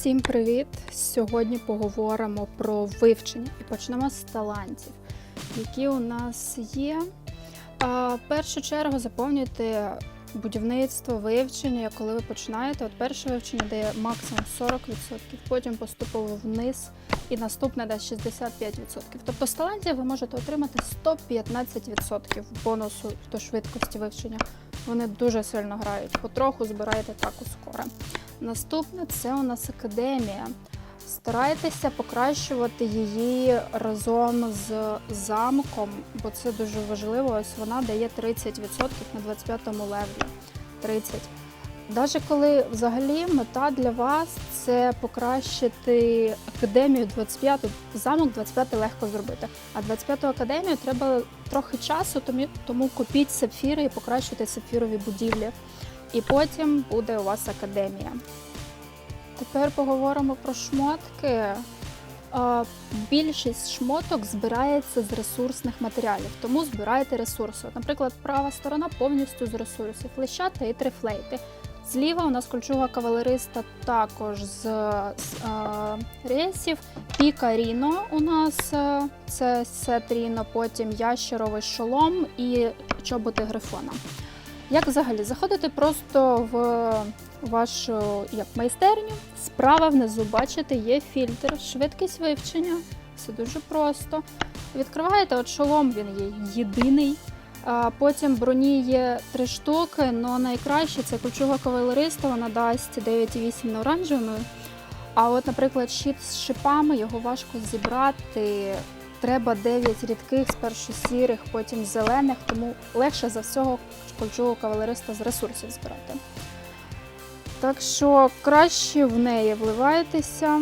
Всім привіт! Сьогодні поговоримо про вивчення і почнемо з талантів, які у нас є. В першу чергу заповнюйте будівництво, вивчення, коли ви починаєте. От перше вивчення дає максимум 40%, потім поступово вниз і наступне дасть 65%. Тобто з талантів ви можете отримати 115% бонусу до швидкості вивчення. Вони дуже сильно грають. Потроху збираєте так ускоро. Наступне це у нас академія. Старайтеся покращувати її разом з замком, бо це дуже важливо. Ось вона дає 30% на 25-му левелі. 30. Навіть коли взагалі мета для вас це покращити академію 25, замок 25 легко зробити. А 25-ту академію треба трохи часу, тому купіть сапфіри і покращуйте сапфірові будівлі. І потім буде у вас академія. Тепер поговоримо про шмотки. Більшість шмоток збирається з ресурсних матеріалів, тому збирайте ресурси. Наприклад, права сторона повністю з ресурсів лищата і трифлейти. Зліва у нас кольчуга кавалериста також з, з а, рейсів. Піка Ріно у нас це сет Ріно, потім ящеровий шолом і чоботи грифона. Як взагалі заходите просто в вашу як майстерню, справа внизу бачите, є фільтр, швидкість вивчення. Все дуже просто. Відкриваєте от шолом, він є єдиний. А потім броні є три штуки, але найкраще це ключова кавалериста, вона дасть 9,8 на оранжевому. А от, наприклад, щит з шипами, його важко зібрати. Треба 9 рідких, спершу сірих, потім зелених, тому легше за всього кольчугу кавалериста з ресурсів збирати. Так що краще в неї вливайтеся.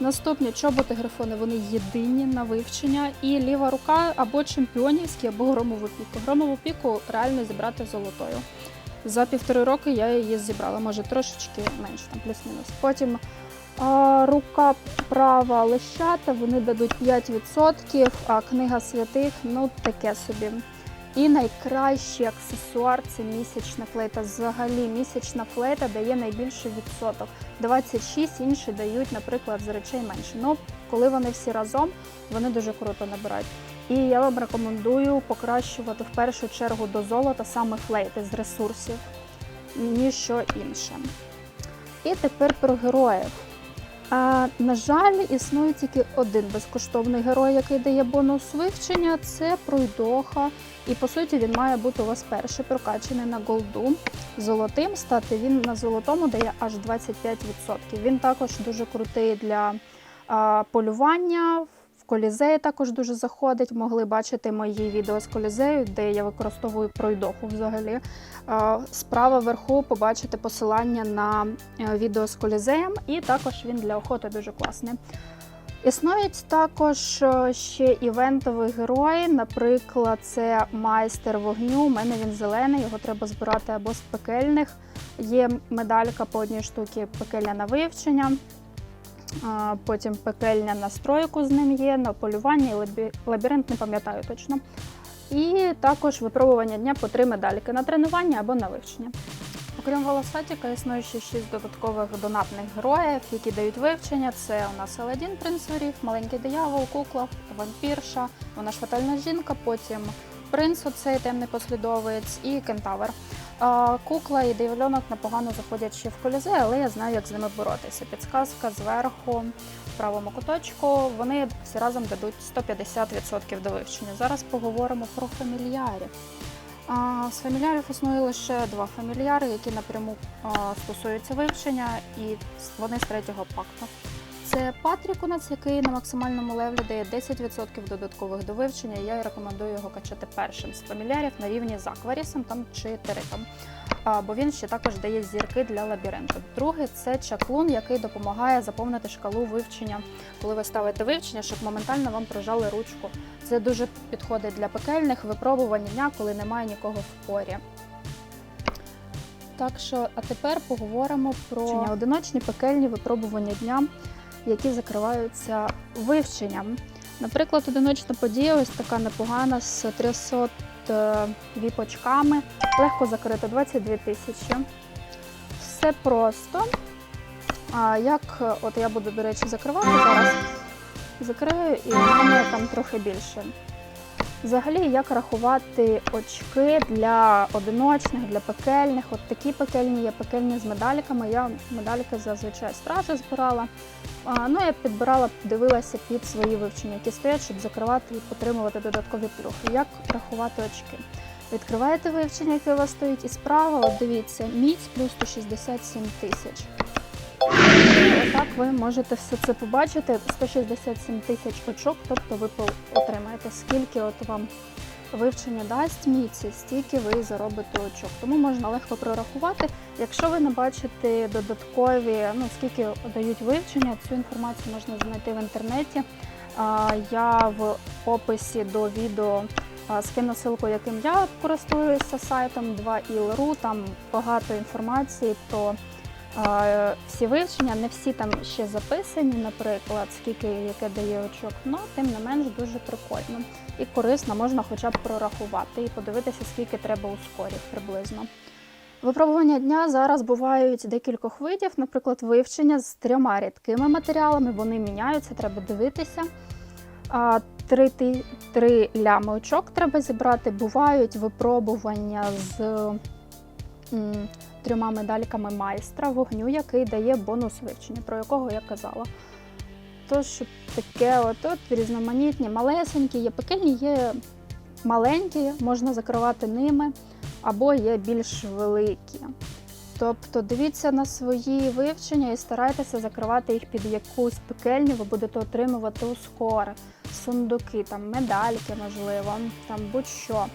Наступні чоботи грифони вони єдині на вивчення. І ліва рука або чемпіонівські, або громову піку. Громову піку реально зібрати золотою. За півтори роки я її зібрала, може трошечки менше, там плюс-мінус. Потім а, рука права лещата, вони дадуть 5%, а книга святих ну таке собі. І найкращий аксесуар це місячна флейта. Взагалі місячна флейта дає найбільший відсоток. 26 інші дають, наприклад, з речей менше. Ну, коли вони всі разом, вони дуже круто набирають. І я вам рекомендую покращувати в першу чергу до золота саме флейти з ресурсів, ніж що інше. І тепер про героїв. На жаль, існує тільки один безкоштовний герой, який дає бонус вивчення це пройдоха. І по суті він має бути у вас перший прокачений на голду. Золотим стати він на золотому дає аж 25%. Він також дуже крутий для полювання. Колізеї також дуже заходить. Могли бачити мої відео з колізею, де я використовую пройдоху взагалі. Справа вверху побачите посилання на е, відео з колізеєм, і також він для охоти дуже класний. Існують також е, ще івентові герої. Наприклад, це майстер вогню. У мене він зелений, його треба збирати або з пекельних. Є медалька по одній штуці пекельня на вивчення. Потім пекельня на стройку з ним є, на полювання і лабіринт не пам'ятаю точно. І також випробування дня по три медальки на тренування або на вивчення. Окрім волосатіка, існує ще шість додаткових донатних героїв, які дають вивчення. Це у нас Аладдін, принц ворів, маленький диявол, кукла, вампірша, вона ж фатальна жінка, потім принц, оцей темний послідовець, і кентавр. Кукла і диявольонок непогано заходять ще в колізе, але я знаю, як з ними боротися. Підсказка зверху, в правому куточку. Вони всі разом дадуть 150% до вивчення. Зараз поговоримо про фамільярів. З фамільярів існує лише два фамільяри, які напряму стосуються вивчення, і вони з третього пакту. Це Патрік у нас, який на максимальному левлі дає 10% додаткових до вивчення. Я рекомендую його качати першим з фамільярів на рівні з Акварісом там чи Теритом. Бо він ще також дає зірки для лабіринту. Другий це чаклун, який допомагає заповнити шкалу вивчення, коли ви ставите вивчення, щоб моментально вам прижали ручку. Це дуже підходить для пекельних випробувань дня, коли немає нікого в порі. Так що, а тепер поговоримо про одиночні пекельні випробування дня, які закриваються вивченням. Наприклад, одиночна подія, ось така непогана з 300 е, віпочками, легко закрита 22 тисячі. Все просто. А як от я буду, до речі, закривати зараз, закрию і мене там трохи більше. Взагалі, як рахувати очки для одиночних, для пекельних. От такі пекельні є пекельні з медаліками. Я медальки зазвичай стражі збирала. А, ну, я підбирала, дивилася під свої вивчення, які стоять, щоб закривати і отримувати додаткові плюхи. Як рахувати очки? Відкриваєте вивчення, яке у вас стоїть, і справа, от дивіться, міць плюс 167 тисяч. Отак ви можете все це побачити. 167 тисяч очок, тобто ви отримаєте, скільки от вам вивчення дасть міці, стільки ви заробите очок. Тому можна легко прорахувати. Якщо ви не бачите додаткові, ну скільки дають вивчення, цю інформацію можна знайти в інтернеті. Я в описі до відео скину ссылку, яким я користуюся сайтом 2il.ru. Там багато інформації про всі вивчення. Не всі там ще записані, наприклад, скільки яке дає очок, але тим не менш дуже прикольно і корисно, можна хоча б прорахувати і подивитися, скільки треба ускорів приблизно. Випробування дня зараз бувають декількох видів, наприклад, вивчення з трьома рідкими матеріалами, вони міняються, треба дивитися. Три, три лями очок треба зібрати. Бувають випробування з трьома медальками майстра вогню, який дає бонус вивчення, про якого я казала. Тож таке, от, різноманітні, малесенькі, є пекельні, є маленькі, можна закривати ними, або є більш великі. Тобто дивіться на свої вивчення і старайтеся закривати їх під якусь пекельню, ви будете отримувати ускори, сундуки, там медальки, можливо, там будь-що.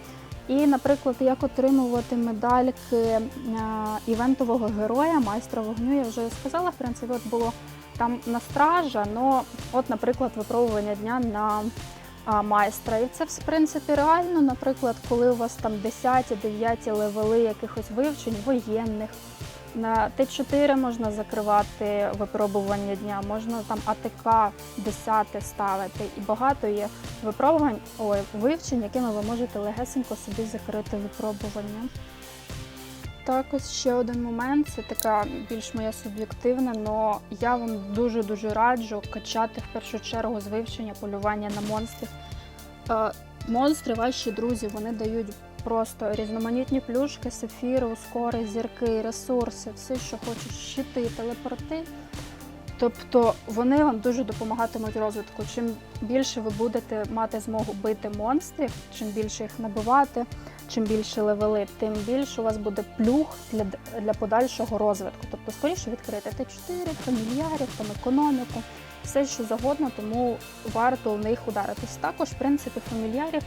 І, наприклад, як отримувати медальки івентового героя, майстра вогню, я вже сказала, в принципі, от було там на стража, ну, от, наприклад, випробування дня на майстра. І це, в принципі, реально, наприклад, коли у вас там 10-9 левели якихось вивчень, воєнних. На Т4 можна закривати випробування дня, можна там АТК 10 ставити. І багато є випробувань, ой, вивчень, якими ви можете легесенько собі закрити випробування. Також ще один момент, це така більш моя суб'єктивна, але я вам дуже-дуже раджу качати в першу чергу з вивчення полювання на монстрів. Е, Монстри, ваші друзі, вони дають просто різноманітні плюшки, сефіри, ускори, зірки, ресурси, все, що хочуть, щити, телепорти. Тобто вони вам дуже допомагатимуть розвитку. Чим більше ви будете мати змогу бити монстрів, чим більше їх набивати, чим більше левели, тим більше у вас буде плюх для, для подальшого розвитку. Тобто скоріше відкрити Т4, фамільярів, там економіку, все що завгодно, тому варто в них ударитись. Також, в принципі, фамільярів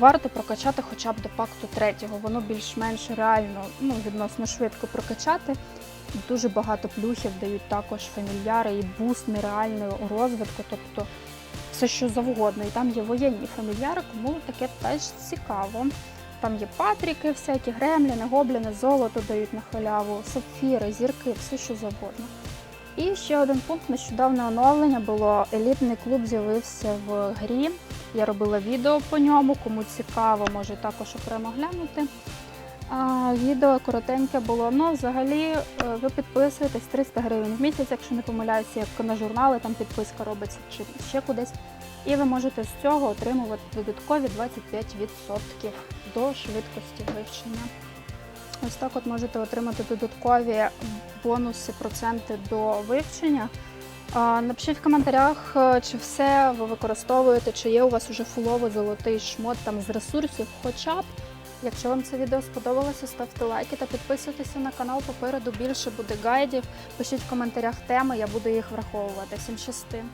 варто прокачати хоча б до пакту третього. Воно більш-менш реально, ну, відносно швидко прокачати. Дуже багато плюхів дають також фамільяри і буст нереальний у розвитку, тобто все що завгодно. І там є воєнні фамільяри, кому таке теж цікаво. Там є патріки, всякі гремліни, гобліни, золото дають на халяву, сапфіри, зірки, все що завгодно. І ще один пункт нещодавне оновлення було. Елітний клуб з'явився в грі. Я робила відео по ньому. Кому цікаво, може також окремо глянути. А, відео коротеньке було. Ну, взагалі, е, ви підписуєтесь 300 гривень в місяць, якщо не помиляюся, як на журнали, там підписка робиться чи ще кудись. І ви можете з цього отримувати додаткові 25% до швидкості вивчення. Ось так от можете отримати додаткові бонуси, проценти до вивчення. Напишіть в коментарях, е, чи все ви використовуєте, чи є у вас уже фуловий золотий шмот там з ресурсів, хоча б. Якщо вам це відео сподобалося, ставте лайки та підписуйтеся на канал. Попереду більше буде гайдів. Пишіть в коментарях теми, я буду їх враховувати. Всім щасти!